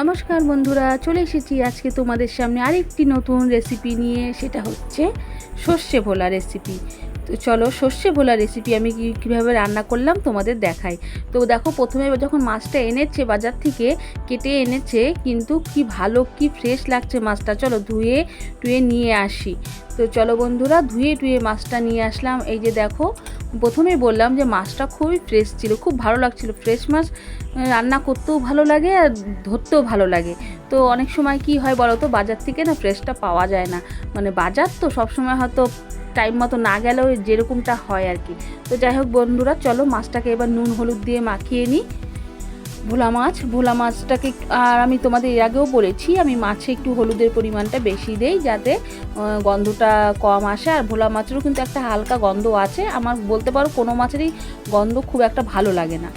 নমস্কার বন্ধুরা, চলে এসেছি আজকে তোমাদের সামনে আরেকটি নতুন রেসিপি নিয়ে, সেটা হচ্ছে সর্ষে ভোলা রেসিপি তো চলো সর্ষে ভোলা রেসিপি আমি কী, কীভাবে রান্না করলাম তোমাদের দেখাই। তো দেখো, প্রথমে যখন মাছটা এনেছে বাজার থেকে, কেটে এনেছে, কিন্তু কি ভালো, কি ফ্রেশ লাগছে মাছটা। চলো ধুয়ে টুয়ে নিয়ে আসি। তো চলো বন্ধুরা, ধুয়ে টুয়ে মাছটা নিয়ে আসলাম। এই যে দেখো প্রথমেই বললাম যে মাছটা খুবই ফ্রেশ ছিল, খুব ভালো লাগছিল। ফ্রেশ মাছ রান্না করতেও ভালো লাগে আর ধরতেও ভালো লাগে। তো অনেক সময় কি হয় বলো তো, বাজার থেকে না ফ্রেশটা পাওয়া যায় না। মানে বাজার তো সবসময় হয়তো টাইম মতো না গেলেও যেরকমটা হয় আর কি। তো যাই হোক বন্ধুরা, চলো মাছটাকে এবার নুন, হলুদ দিয়ে মাখিয়ে নিই। ভোলা মাছ, ভোলা মাছটাকে, আর আমি তোমাদের এর আগেও বলেছি, আমি মাছে একটু হলুদের পরিমাণটা বেশি দেই যাতে গন্ধটা কম আসে। আর ভোলা মাছেরও কিন্তু একটা হালকা গন্ধ আছে। আমার বলতে পারো কোনো মাছেরই গন্ধ খুব একটা ভালো লাগে না।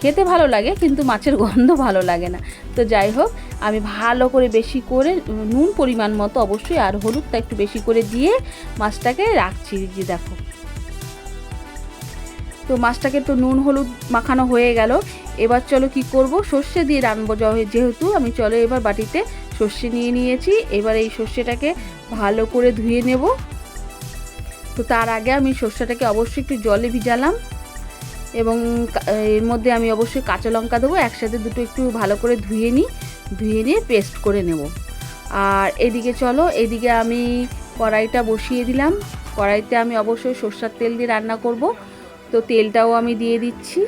খেতে ভালো লাগে, কিন্তু মাছের গন্ধ ভালো লাগে না। তো যাই হোক, আমি ভালো করে বেশি করে নুন পরিমাণ মতো অবশ্যই, আর হলুদটা একটু বেশি করে দিয়ে মাছটাকে রাখছি। যে দেখো তো মাছটাকে তো নুন, হলুদ মাখানো হয়ে গেল। এবার চলো কি করব? সর্ষে দিয়ে রানবো যেহেতু আমি চলো এবার বাটিতে সর্ষে নিয়ে নিয়েছি। এবার এই সর্ষেটাকে ভালো করে ধুয়ে নেব। তো তার আগে আমি সর্ষেটাকে অবশ্যই একটু জলে ভিজালাম এবং এর মধ্যে আমি অবশ্যই কাঁচা লঙ্কা দেবো। একসাথে দুটো একটু ভালো করে ধুয়ে নিই। ধুয়ে নিয়ে পেস্ট করে নেব। আর এদিকে চলো, এদিকে আমি কড়াইটা বসিয়ে দিলাম। কড়াইতে আমি অবশ্যই সর্ষার তেল দিয়ে রান্না করব। তো তেলটাও আমি দিয়ে দিচ্ছি।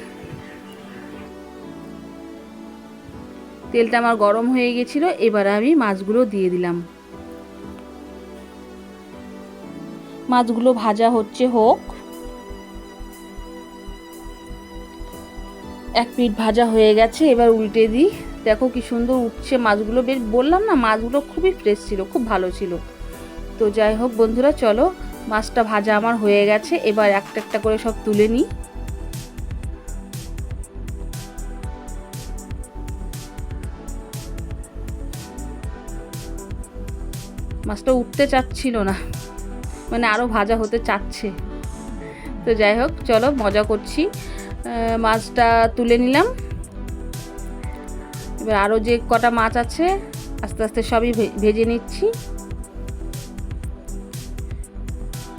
তেলটা আমার গরম হয়ে গেছিল, এবার আমি মাছগুলো দিয়ে দিলাম। মাছগুলো ভাজা হচ্ছে হোক। এক পিঠ ভাজা হয়ে গেছে, এবার উল্টে দিই। দেখো কি সুন্দর উঠছে মাছগুলো, বেশ বললাম না, মাছগুলো খুবই ফ্রেশ ছিল, খুব ভালো ছিল। তো যাই হোক বন্ধুরা, চলো মাছটা ভাজা আমার হয়ে গেছে, এবার একটা একটা করে সব তুলে নিই। মাছটা উঠতে চাচ্ছিল না মানে আরও ভাজা হতে চাচ্ছে। তো যাই হোক, চলো মজা করছি। মাছটা তুলে নিলাম। এবার আরও যে কটা মাছ আছে, আস্তে আস্তে সবই ভেজে নিচ্ছি।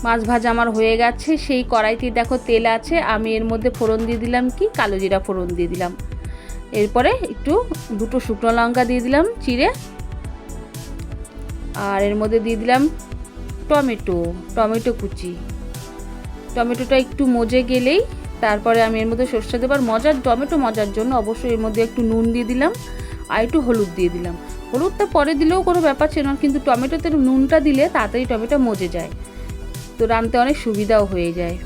মাছ ভাজা আমার হয়ে গেছে, সেই কড়াইতে দেখো তেল আছে, আমি এর মধ্যে ফোড়ন দিয়ে দিলাম কি? কালো জিরা ফোড়ন দিয়ে দিলাম। এরপরে একটু দুটো শুকনো লঙ্কা দিয়ে দিলাম, চিড়ে। আর এর মধ্যে দিয়ে দিলাম টমেটো টমেটো কুচি। টমেটোটা একটু মজে গেলেই তারপরে আমি এর মধ্যে সর্ষে দেবার মজার, টমেটো মজার জন্য অবশ্যই এর মধ্যে একটু নুন দিয়ে দিলাম আর একটু হলুদ দিয়ে দিলাম। হলুদটা পরে দিলেও কোনো ব্যাপার ছিল না, কিন্তু টমেটোতে নুনটা দিলে তাড়াতাড়ি টমেটো মজে যায়। তো রানতে অনেক সুবিধাও হয়ে যায়।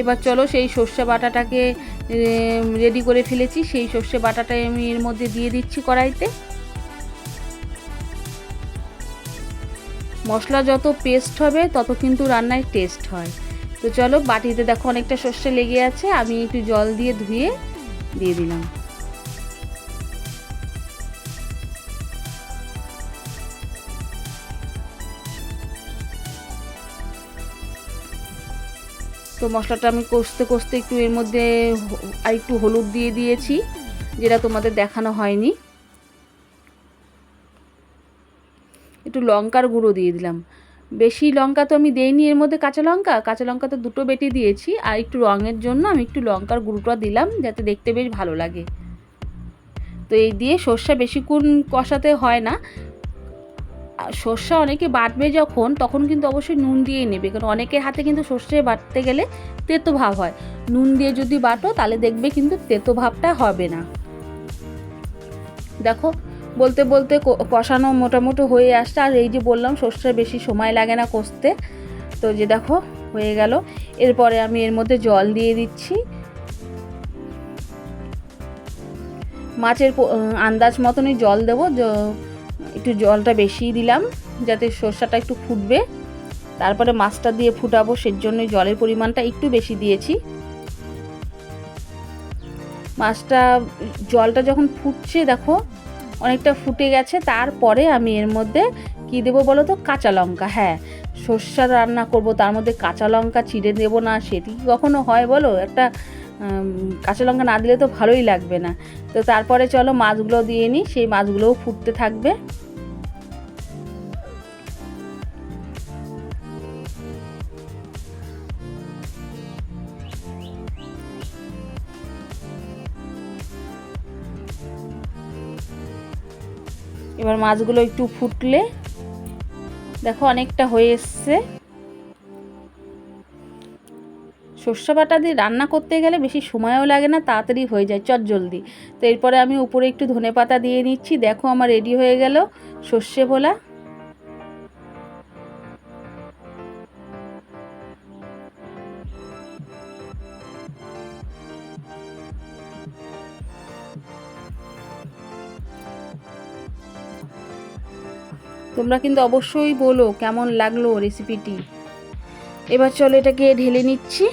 এবার চলো সেই সর্ষে বাটাটাকে রেডি করে ফেলেছি। সেই সর্ষে বাটাটাই আমি এর মধ্যে দিয়ে দিচ্ছি কড়াইতে। মশলা যত পেস্ট হবে, তত কিন্তু রান্নায় টেস্ট হয়। তো চলো বাটিতে দেখো অনেকটা সর্ষে লেগে আছে। আমি একটু জল দিয়ে ধুয়ে দিয়ে দিলাম। তো মশলাটা আমি কষতে কষতে একটু এর মধ্যে আর একটু হলুদ দিয়ে দিয়েছি, যেটা তোমাদের দেখানো হয়নি। একটু লঙ্কার গুঁড়ো দিয়ে দিলাম। বেশি লঙ্কা তো আমি দেইনি, এর মধ্যে কাঁচা লঙ্কা। কাঁচা লঙ্কা তো দুটো বেটে দিয়েছি, আর একটু রঙের জন্য আমি একটু লঙ্কার গুঁড়োটা দিলাম, যাতে দেখতে বেশ ভালো লাগে। তো এই দিয়ে সর্ষে বেশিক্ষণ কষাতে হয় না সর্ষে অনেকে বাটবে যখন, তখন কিন্তু অবশ্যই নুন দিয়ে নেবে। কারণ অনেকের হাতে কিন্তু সর্ষে বাটতে গেলে তেতো ভাব হয়। নুন দিয়ে যদি বাটো, তাহলে দেখবে কিন্তু তেতো ভাবটা হবে না। দেখো, বলতে বলতে কষানো মোটামুটি হয়ে আসছে। আর এই যে বললাম, সর্ষে বেশি সময় লাগে না কষতে। তো যে দেখো, হয়ে গেল। এরপরে আমি এর মধ্যে জল দিয়ে দিচ্ছি। মাছের আন্দাজ মতনই জল দেবো। একটু জলটা বেশিই দিলাম, যাতে সর্ষাটা একটু ফুটবে। তারপরে মাছটা দিয়ে ফুটাবো সেই জন্য জলের পরিমাণটা একটু বেশি দিয়েছি। মাছটা, জলটা যখন ফুটছে, দেখো, অনেকটা ফুটে গেছে। তারপরে আমি এর মধ্যে কি দেবো বলো তো? কাঁচা লঙ্কা। হ্যাঁ সর্ষা রান্না করব, তার মধ্যে কাঁচা লঙ্কা চিড়ে দেবো না, সেটি কখনো হয় বলো? একটা কাঁচা লঙ্কা না দিলে তো ভালোই লাগবে না। তো তারপরে চলো মাছগুলো দিয়ে নিই, সেই মাছগুলোও ফুটতে থাকবে। এবার মাছগুলো একটু ফুটলে, দেখো অনেকটা হয়ে এসছে। সর্ষে বাটা দিয়ে রান্না করতে গেলে বেশি সময়ও লাগে না, তাড়াতাড়ি হয়ে যায়, চট জলদি। তো এরপরে আমি উপরে একটু ধনে পাতা দিয়ে নিচ্ছি, দেখো আমার রেডি হয়ে গেল সর্ষে ভোলা তোমরা কিন্তু অবশ্যই বলো কেমন লাগল রেসিপিটি এবার চলো এটাকে ঢেলে নিচ্ছি।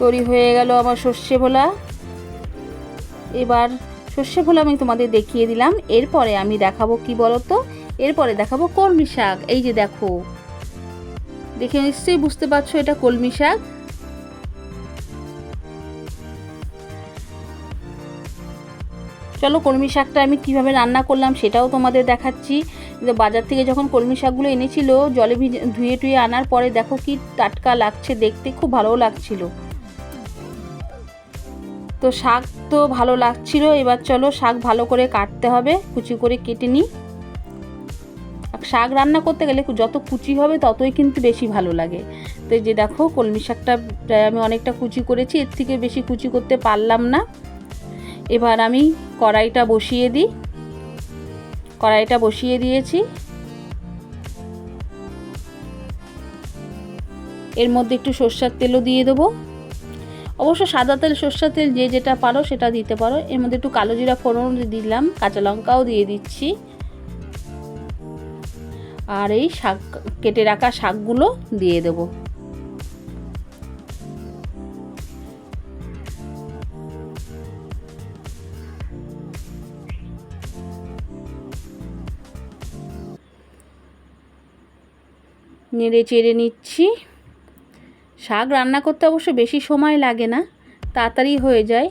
তৈরি হয়ে গেল আমার সর্ষে ভোলা। এবার সর্ষে ভোলা আমি তোমাদের দেখিয়ে দিলাম। এরপরে আমি দেখাবো কি বলো তো এরপরে দেখাবো কলমি শাক। এই যে দেখো। দেখে নিশ্চয়ই বুঝতে পারছ এটা কলমি শাক। চলো কলমি শাকটা আমি কীভাবে রান্না করলাম সেটাও তোমাদের দেখাচ্ছি। বাজার থেকে যখন কলমি শাকগুলো এনেছিল, জলে ধুয়ে টুয়ে আনার পরে দেখো কি টাটকা লাগছে, দেখতে খুব ভালোও লাগছিল। তো শাক তো ভালো লাগছিল, এবার চলো শাক ভালো করে কাটতে হবে, কুচি করে কেটে নিই। শাক রান্না করতে গেলে যত কুচি হবে ততই কিন্তু বেশি ভালো লাগে। তো যে দেখো, কলমি শাকটা প্রায় আমি অনেকটা কুচি করেছি, এর থেকে বেশি কুচি করতে পারলাম না। এবার আমি কড়াইটা বসিয়ে দিই। কড়াইটা বসিয়ে দিয়েছি। এর মধ্যে একটু সর্ষের তেলও দিয়ে দেবো। অবশ্য সাদা তেল সর্ষের তেল যে যেটা পারো সেটা দিতে পারো। এর মধ্যে একটু কালো জিরা ফোড়ন দিলাম, কাঁচা লঙ্কাও দিয়ে দিচ্ছি। আর এই শাক, কেটে রাখা শাকগুলো দিয়ে দেবো। নেড়ে চেড়ে নিচ্ছি। শাক রান্না করতে অবশ্য বেশি সময় লাগে না, তাড়াতাড়ি হয়ে যায়।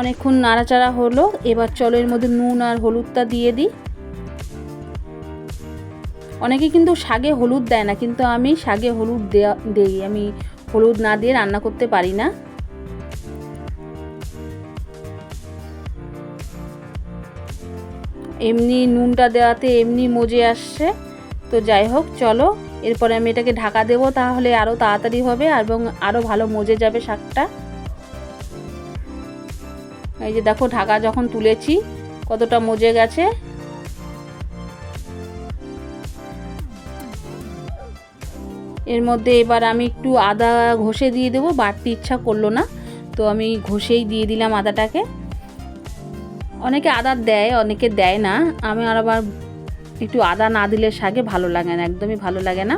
অনেকক্ষণ নাড়াচাড়া হলো, এবার চলো এর মধ্যে নুন আর হলুদটা দিয়ে দিই। অনেকে কিন্তু শাগে হলুদ দেয় না, কিন্তু আমি শাগে হলুদ দেয়া দেই, আমি হলুদ না দিয়ে রান্না করতে পারি না। এমনি নুনটা দেওয়াতে এমনি মজে আসছে। তো যাই হোক, চলো। এরপরে আমি এটাকে ঢাকা দেবো, তাহলে আরও তাড়াতাড়ি হবে এবং আরও ভালো মজে যাবে শাকটা। এই যে দেখো, ঢাকা যখন তুলেছি, কতটা মজে গেছে। এর মধ্যে এবার আমি একটু আদা ঘষে দিয়ে দেবো, বাড়তি ইচ্ছা করল না। তো আমি ঘষেই দিয়ে দিলাম আদাটাকে। অনেকে আদা দেয়, অনেকে দেয় না। আমি আর আবার একটু আদা না দিলে শাকে ভালো লাগে না, একদমই ভালো লাগে না।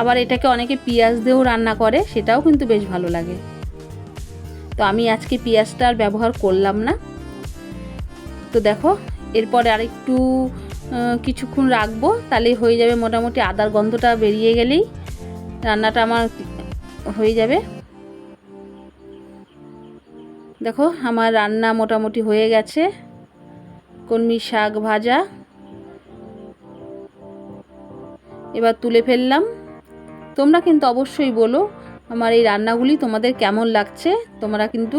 আবার এটাকে অনেকে পেঁয়াজ দিয়েও রান্না করে, সেটাও কিন্তু বেশ ভালো লাগে। তো আমি আজকে পেঁয়াজটা আর ব্যবহার করলাম না। তো দেখো, এরপরে আরেকটু কিছুক্ষণ রাখব তাহলে হয়ে যাবে। মোটামুটি আদার গন্ধটা বেরিয়ে গেলেই রান্নাটা আমার হয়ে যাবে। দেখো, আমার রান্না মোটামুটি হয়ে গেছে। কলমি শাক ভাজা। এবার তুলে ফেললাম। তোমরা কিন্তু অবশ্যই বলো, আমার এই রান্নাগুলি তোমাদের কেমন লাগছে? তোমরা কিন্তু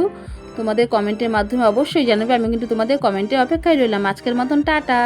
তোমাদের কমেন্টের মাধ্যমে অবশ্যই জানাবে, আমি কিন্তু তোমাদের কমেন্টের অপেক্ষায় রইলাম। আজকের মতন টাটা।